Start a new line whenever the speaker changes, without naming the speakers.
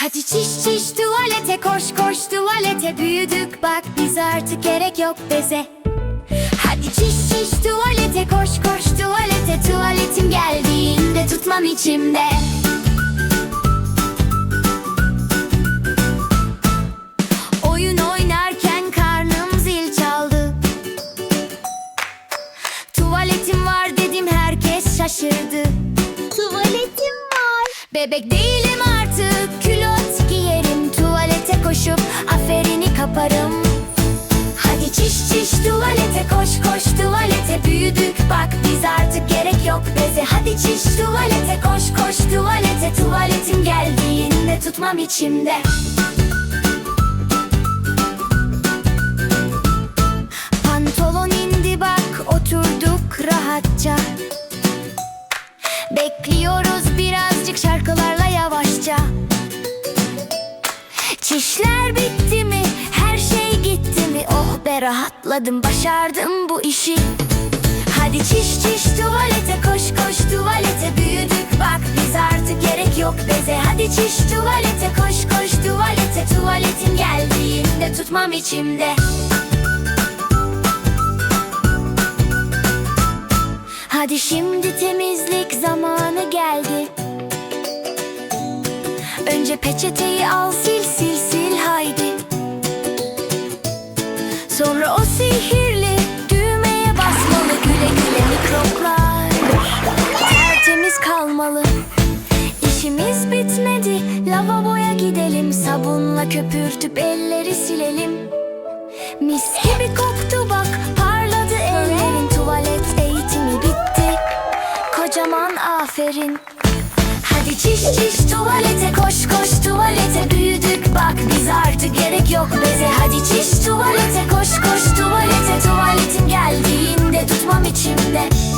Hadi çiş çiş tuvalete koş koş tuvalete büyüdük. Bak biz artık gerek yok beze. Hadi çiş çiş tuvalete koş koş tuvalete. Tuvaletim geldiğinde tutmam içimde. Oyun oynarken karnım zil çaldı. Tuvaletim var dedim herkes şaşırdı.
Tuvaletim var.
Bebek değilim artık külot giyerim Tuvalete koşup aferini kaparım. Hadi çiş çiş tuvalete koş koş tuvalete Büyüdük bak biz artık gerek yok beze. Hadi çiş tuvalete koş koş tuvalete Tuvaletim geldiğinde tutmam içimde. Pantolon indi bak oturduk rahatça. Bekliyoruz birazcık şarkılarla Çişler bitti mi? Her şey gitti mi? Oh be rahatladım başardım bu işi. Hadi çiş çiş tuvalete koş koş tuvalete Büyüdük. Bak biz artık gerek yok beze. Hadi çiş tuvalete koş koş tuvalete. Tuvaletin geldiğinde tutmam içimde. Hadi şimdi temizlik zamanı geldi. Önce peçeteyi al sil Sonra o sihirli düğmeye basmalı. Güle güle mikroplar. Tertemiz kalmalı. İşimiz bitmedi. Lavaboya gidelim. Sabunla köpürtüp elleri silelim. Mis gibi koktu bak. Parladı ellerin. Tuvalet eğitimi bitti. Kocaman aferin. Hadi çiş çiş tuvalete koş koş. Tuvalete Büyüdük bak. Biz artık gerek yok beze Hadi çiş içimde